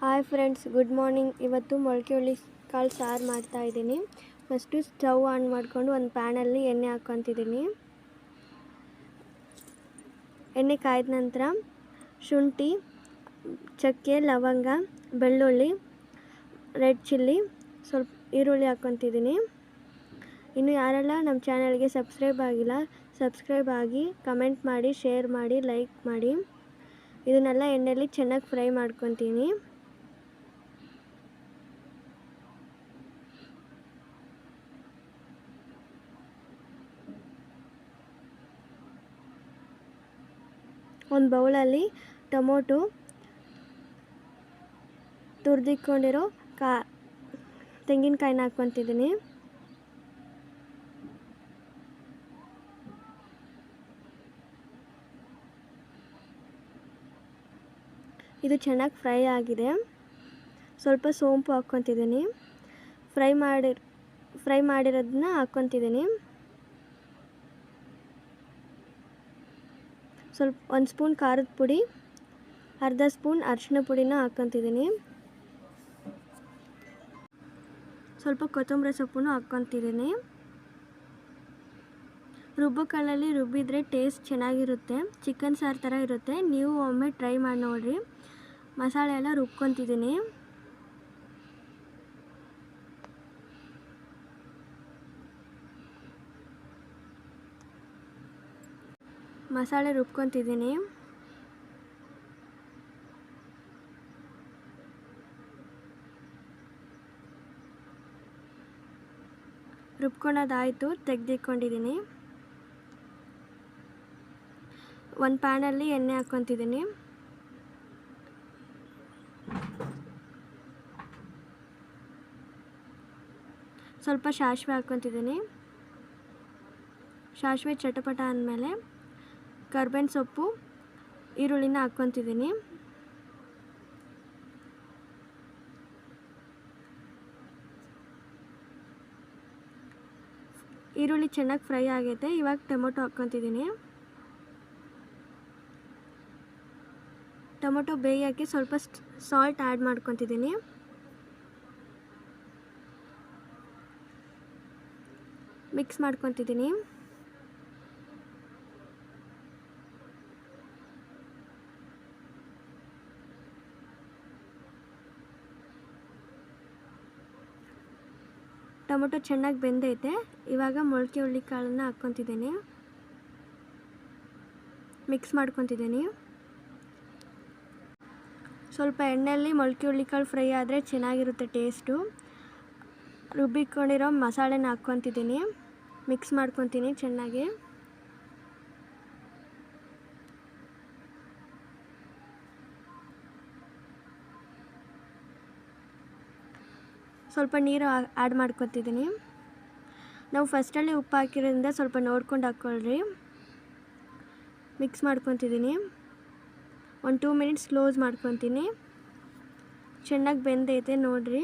Hi friends good morning ಇವತ್ತು ಮೊಳಕೆ ಹುಳಿ ಕಾಳು ಸಾರು ಮಾಡ್ತಾಯಿದ್ದೀನಿ ಫಸ್ಟು ಸ್ಟವ್ ಆನ್ ಮಾಡಿಕೊಂಡು ಒಂದು ಪ್ಯಾನಲ್ಲಿ ಎಣ್ಣೆ ಹಾಕ್ಕೊತಿದ್ದೀನಿ. ಎಣ್ಣೆ ಕಾಯ್ದ ನಂತರ ಶುಂಠಿ, ಚಕ್ಕೆ, ಲವಂಗ, ಬೆಳ್ಳುಳ್ಳಿ ರೆಡ್ ಚಿಲ್ಲಿ ಸ್ವಲ್ಪ ಈರುಳ್ಳಿ ಹಾಕ್ಕೊತಿದ್ದೀನಿ. ಇನ್ನು ಯಾರೆಲ್ಲ ನಮ್ಮ ಚಾನಲ್ಗೆ ಸಬ್ಸ್ಕ್ರೈಬ್ ಆಗಿಲ್ಲ ಸಬ್ಸ್ಕ್ರೈಬ್ ಆಗಿ ಕಮೆಂಟ್ ಮಾಡಿ ಶೇರ್ ಮಾಡಿ ಲೈಕ್ ಮಾಡಿ. ಇದನ್ನೆಲ್ಲ ಎಣ್ಣೆಯಲ್ಲಿ ಚೆನ್ನಾಗಿ ಫ್ರೈ ಮಾಡ್ಕೊತೀನಿ. ಒಂದು ಬೌಲಲ್ಲಿ ಟೊಮೊಟೊ ತುರಿದಿಕ್ಕೊಂಡಿರೋ ಕಾ ತೆಂಗಿನಕಾಯಿನ ಹಾಕ್ಕೊತಿದ್ದೀನಿ. ಇದು ಚೆನ್ನಾಗಿ ಫ್ರೈ ಆಗಿದೆ. ಸ್ವಲ್ಪ ಸೋಂಪು ಹಾಕ್ಕೊತಿದ್ದೀನಿ. ಫ್ರೈ ಮಾಡಿ ಫ್ರೈ ಮಾಡಿರೋದನ್ನ ಹಾಕ್ಕೊತಿದ್ದೀನಿ. ಸ್ವಲ್ಪ ಒಂದು ಸ್ಪೂನ್ ಖಾರದ ಪುಡಿ, ಅರ್ಧ ಸ್ಪೂನ್ ಅರಿಶಿನ ಪುಡಿನ ಹಾಕ್ಕೊತಿದ್ದೀನಿ. ಸ್ವಲ್ಪ ಕೊತ್ತಂಬರಿ ಸೊಪ್ಪನ್ನು ಹಾಕ್ಕೊತಿದ್ದೀನಿ. ರುಬ್ಬೋ ಕಲ್ಲಲ್ಲಿ ರುಬ್ಬಿದರೆ ಟೇಸ್ಟ್ ಚೆನ್ನಾಗಿರುತ್ತೆ ಚಿಕನ್ ಸಾರು ಥರ ಇರುತ್ತೆ. ನೀವು ಒಮ್ಮೆ ಟ್ರೈ ಮಾಡಿ ನೋಡಿರಿ. ಮಸಾಲೆ ಎಲ್ಲ ರುಬ್ಕೊತಿದ್ದೀನಿ. ಮಸಾಲೆ ರುಬ್ಕೊತಿದ್ದೀನಿ. ರುಬ್ಕೊಳೋದಾಯಿತು ತೆಗೆದಿಟ್ಕೊಂಡಿದ್ದೀನಿ. ಒಂದು ಪ್ಯಾನಲ್ಲಿ ಎಣ್ಣೆ ಹಾಕ್ಕೊತಿದ್ದೀನಿ. ಸ್ವಲ್ಪ ಸಾಸಿವೆ ಹಾಕ್ಕೊತಿದ್ದೀನಿ. ಸಾಸಿವೆ ಚಟಪಟ ಅಂದಮೇಲೆ ಕರ್ಬೇವಿನ ಸೊಪ್ಪು, ಈರುಳ್ಳಿನ ಹಾಕ್ಕೊತಿದ್ದೀನಿ. ಈರುಳ್ಳಿ ಚೆನ್ನಾಗಿ ಫ್ರೈ ಆಗೈತೆ, ಇವಾಗ ಟೊಮೊಟೊ ಹಾಕ್ಕೊತಿದ್ದೀನಿ. ಟೊಮೊಟೊ ಬೇಯೋಕ್ಕೆ ಸ್ವಲ್ಪ ಸಾಲ್ಟ್ ಆ್ಯಡ್ ಮಾಡ್ಕೊತಿದ್ದೀನಿ. ಮಿಕ್ಸ್ ಮಾಡ್ಕೊತಿದ್ದೀನಿ. ಟೊಮೊಟೊ ಚೆನ್ನಾಗಿ ಬೆಂದೈತೆ. ಇವಾಗ ಮೊಳಕೆ ಹುಳ್ಳಿ ಕಾಳನ್ನ ಹಾಕ್ಕೊತಿದ್ದೀನಿ. ಮಿಕ್ಸ್ ಮಾಡ್ಕೊತಿದ್ದೀನಿ. ಸ್ವಲ್ಪ ಎಣ್ಣೆಯಲ್ಲಿ ಮೊಳಕೆ ಹುಳ್ಳಿ ಕಾಳು ಫ್ರೈ ಆದರೆ ಚೆನ್ನಾಗಿರುತ್ತೆ ಟೇಸ್ಟು. ರುಬ್ಬಿಕೊಂಡಿರೋ ಮಸಾಲೆನ ಹಾಕ್ಕೊತಿದ್ದೀನಿ. ಮಿಕ್ಸ್ ಮಾಡ್ಕೊತೀನಿ ಚೆನ್ನಾಗಿ. ಸ್ವಲ್ಪ ನೀರು ಆ್ಯಡ್ ಮಾಡ್ಕೊತಿದ್ದೀನಿ ನಾವು ಫಸ್ಟಲ್ಲಿ ಉಪ್ಪು ಹಾಕಿರೋದ್ರಿಂದ ಸ್ವಲ್ಪ ನೋಡ್ಕೊಂಡು ಹಾಕ್ಕೊಳ್ರಿ ಮಿಕ್ಸ್ ಮಾಡ್ಕೊತಿದ್ದೀನಿ ಒಂದು ಟೂ ಮಿನಿಟ್ಸ್ ಕ್ಲೋಸ್ ಮಾಡ್ಕೊತೀನಿ. ಚೆನ್ನಾಗಿ ಬೆಂದೈತೆ ನೋಡಿರಿ.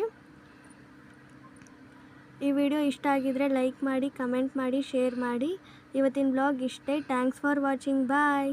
ಈ ವಿಡಿಯೋ ಇಷ್ಟ ಆಗಿದರೆ ಲೈಕ್ ಮಾಡಿ ಕಮೆಂಟ್ ಮಾಡಿ ಶೇರ್ ಮಾಡಿ. ಇವತ್ತಿನ ಬ್ಲಾಗ್ ಇಷ್ಟೇ. Thanks for watching bye